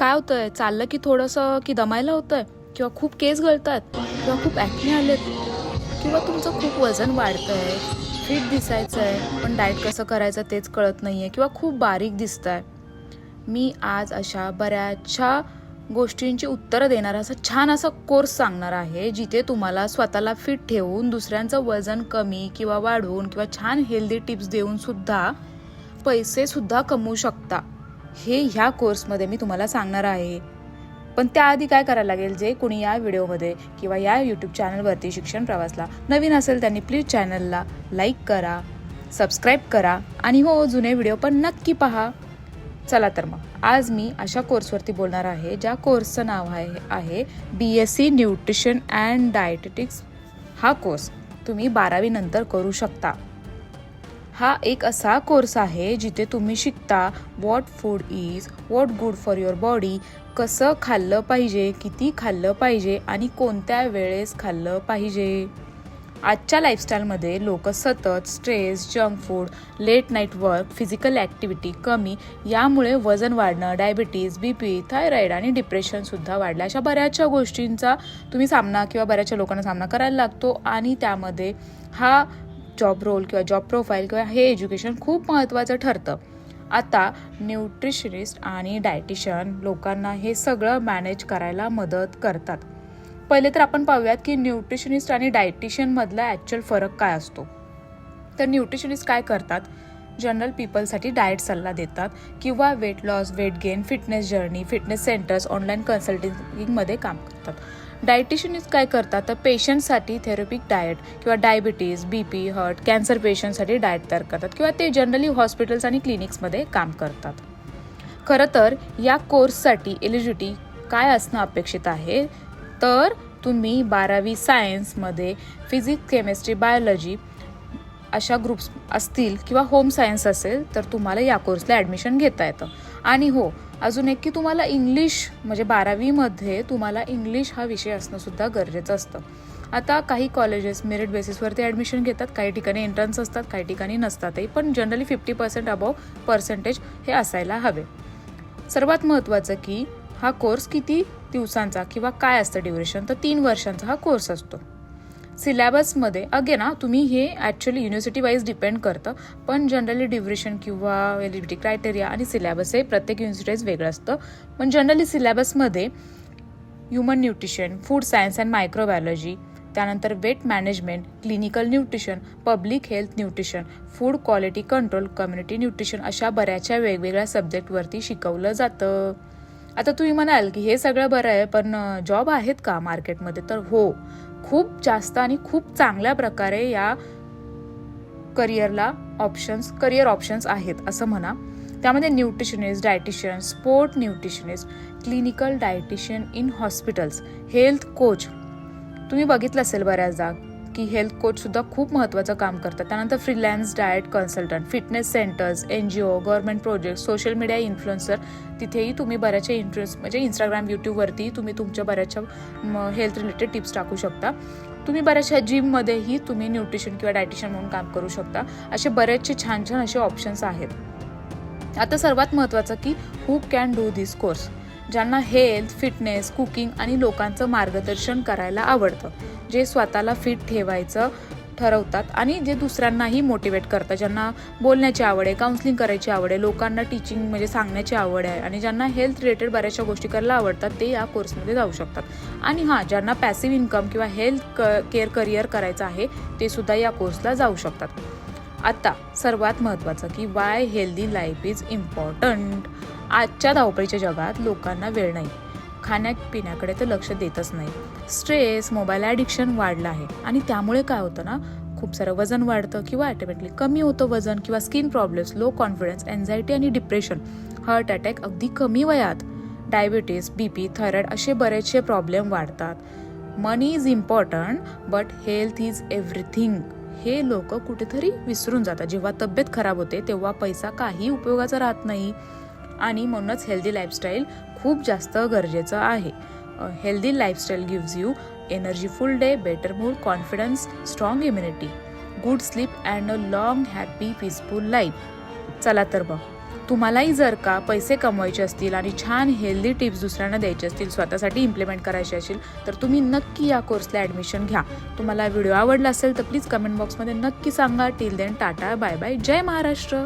काय होतंय? चाललं की थोडंसं की दमायला होतंय? किंवा खूप केस गळतात? किंवा खूप ॲक्ने आलेत? किंवा तुमचं खूप वजन वाढतंय? फिट दिसायचं आहे पण डाएट कसं करायचं तेच कळत नाही आहे किंवा खूप बारीक दिसत मी आज अशा बऱ्याचशा गोष्टींची उत्तरं देणारा असा छान असा कोर्स सांगणार आहे जिथे तुम्हाला स्वतःला फिट ठेवून दुसऱ्यांचं वजन कमी किंवा वाढवून किंवा छान हेल्दी टिप्स देऊन सुद्धा पैसे सुद्धा कमवू शकता. हे ह्या कोर्समध्ये मी तुम्हाला सांगणार आहे. पण त्याआधी काय करायला लागेल जे कोणी या व्हिडिओमध्ये किंवा या यूट्यूब चॅनलवरती शिक्षण प्रवासला नवीन असेल त्यांनी प्लीज चॅनलला लाईक करा सबस्क्राईब करा आणि हो जुने व्हिडिओ पण नक्की पहा. चला तर मग आज मी अशा कोर्सवरती बोलणार आहे ज्या कोर्सचं नाव आहे आहे B S C nutrition and dietetics हा कोर्स तुम्ही बारावीनंतर करू शकता. हा एक असा कोर्स आहे जिथे तुम्ही शिकता what food is what good for your body कसं खाल्लं पाहिजे किती खाल्लं पाहिजे आणि कोणत्या वेळेस खाल्लं पाहिजे. आजच्या लाईफस्टाईलमध्ये लोक सतत stress junk food late night work physical activity कमी यामुळे वजन वाढणं डायबिटीज बी पी थायरॉईड आणि डिप्रेशनसुद्धा वाढलं. अशा बऱ्याचशा गोष्टींचा तुम्ही सामना किंवा बऱ्याचशा लोकांना सामना करायला लागतो आणि त्यामध्ये हा जॉब रोल किंवा जॉब प्रोफाईल किंवा हे एज्युकेशन खूप महत्त्वाचं ठरतं. आता न्यूट्रिशनिस्ट आणि डायटिशियन लोकांना हे सगळं मॅनेज करायला मदत करतात. पहिले तर आपण पाहूयात की न्यूट्रिशनिस्ट आणि डायटिशियनमधला ॲक्च्युअल फरक काय असतो? तर न्यूट्रिशनिस्ट काय करतात? जनरल पीपलसाठी डाएट सल्ला देतात किंवा weight loss weight gain fitness journey fitness centres online कन्सल्टिंगमध्ये काम करतात. डायटिशियनिस्ट काय करतात? तर पेशंटसाठी थेरपिक डाएट किंवा diabetes B P heart cancer पेशंटसाठी diet तयार करतात किंवा ते जनरली हॉस्पिटल्स आणि क्लिनिक्समध्ये काम करतात. खरं तर या कोर्ससाठी एलिजिबिलिटी काय असणं अपेक्षित आहे? तर तुम्ही बारावी सायन्समध्ये फिजिक्स केमिस्ट्री बायोलॉजी अशा ग्रुप्स असतील किंवा होम सायन्स असेल तर तुम्हाला या कोर्सला ॲडमिशन घेता येतं. आणि हो अजून एक की तुम्हाला इंग्लिश म्हणजे बारावीमध्ये तुम्हाला इंग्लिश हा विषय असणंसुद्धा गरजेचं असतं. आता काही कॉलेजेस मेरिट बेसिसवरती ॲडमिशन घेतात काही ठिकाणी एंट्रन्स असतात काही ठिकाणी नसतातही पण generally fifty percent above percentage हे असायला हवे. सर्वात महत्त्वाचं की हा कोर्स किती दिवसांचा किंवा काय असतं ड्युरेशन तर तीन वर्षांचा हा कोर्स असतो. सिलॅबसमध्ये अगेन ना तुम्ही हे ॲक्च्युली युनिव्हर्सिटी वाईज डिपेंड करतं पण जनरली ड्युरेशन किंवा एलिबिलिटी क्रायटेरिया आणि सिलॅबस हे प्रत्येक युनिव्हर्सिटी वाईज वेगळं असतं. पण generally सिलॅबसमध्ये human nutrition food science and microbiology त्यानंतर weight management clinical nutrition public health nutrition food quality control community nutrition अशा बऱ्याचशा वेगवेगळ्या सब्जेक्टवरती शिकवलं जातं. आता तुम्ही म्हणाल की हे सगळं बरं आहे पण जॉब आहेत का मार्केटमध्ये तर हो खूप जास्त आणि खूप चांगल्या प्रकारे या करिअरला ऑप्शन्स करिअर ऑप्शन्स आहेत असं म्हणा. त्यामध्ये nutritionist dietitian sport nutritionist clinical dietitian in hospitals health coach तुम्ही बघितलं असेल बऱ्याचदा की हेल्थ कोचसुद्धा खूप महत्त्वाचं काम करतात. त्यानंतर freelance diet consultant fitness centres N G O government project social media influencer तिथेही तुम्ही बऱ्याचशा इन्फ्लुएन्स म्हणजे इंस्टाग्राम यूट्यूबवरती तुम्ही तुमच्या बऱ्याचशा हेल्थ रिलेटेड टिप्स टाकू शकता. तुम्ही बऱ्याचशा जिममध्येही तुम्ही न्यूट्रिशन किंवा डायटिशियन म्हणून काम करू शकता. असे बरेचसे छान छान असे ऑप्शन्स आहेत. आता सर्वात महत्त्वाचं की who can do this course ज्यांना हेल्थ फिटनेस कुकिंग आणि लोकांचं मार्गदर्शन करायला आवडतं. जे स्वतःला फिट ठेवायचं ठरवतात आणि जे दुसऱ्यांनाही मोटिवेट करतात. ज्यांना बोलण्याची आवड आहे काउन्सिलिंग करायची आवड आहे लोकांना टीचिंग म्हणजे सांगण्याची आवड आहे आणि ज्यांना हेल्थ रिलेटेड बऱ्याचशा गोष्टी करायला आवडतात ते या कोर्समध्ये जाऊ शकतात. आणि हां ज्यांना पॅसिव्ह इन्कम किंवा हेल्थ क केअर करिअर करायचं आहे ते सुद्धा या कोर्सला जाऊ शकतात. आत्ता सर्वात महत्त्वाचं की why healthy life is important आजच्या धावपळीच्या जगात लोकांना वेळ नाही. खाण्यापिण्याकडे तर लक्ष देतच नाही. स्ट्रेस मोबाईल ॲडिक्शन वाढलं आहे. आणि त्यामुळे काय होतं ना खूप सारं वजन वाढतं किंवा ॲटोमॅटिकली कमी होतं वजन किंवा skin problems low confidence anxiety आणि डिप्रेशन हार्ट अटॅक अगदी कमी वयात. डायबिटीस बी पी थायरॉईड असे बरेचसे प्रॉब्लेम वाढतात. Money is important but health is everything हे लोक कुठेतरी विसरून जातात. जेव्हा तब्येत खराब होते तेव्हा पैसा काही उपयोगाचा राहत नाही. आणि म्हणूनच हेल्दी लाईफस्टाईल खूप जास्त गरजेचं आहे. Healthy lifestyle gives you energyful day better mood confidence strong immunity good sleep and a long happy peaceful life चला तर मग तुम्हालाही जर का पैसे कमवायचे असतील आणि छान हेल्दी टिप्स दुसऱ्यांना द्यायचे असतील स्वतःसाठी इम्प्लिमेंट करायचे असेल तर तुम्ही नक्की या कोर्सला ॲडमिशन घ्या. तुम्हाला व्हिडिओ आवडला असेल तर प्लीज कमेंट बॉक्समध्ये नक्की सांगा. Till then tata bye bye जय महाराष्ट्र!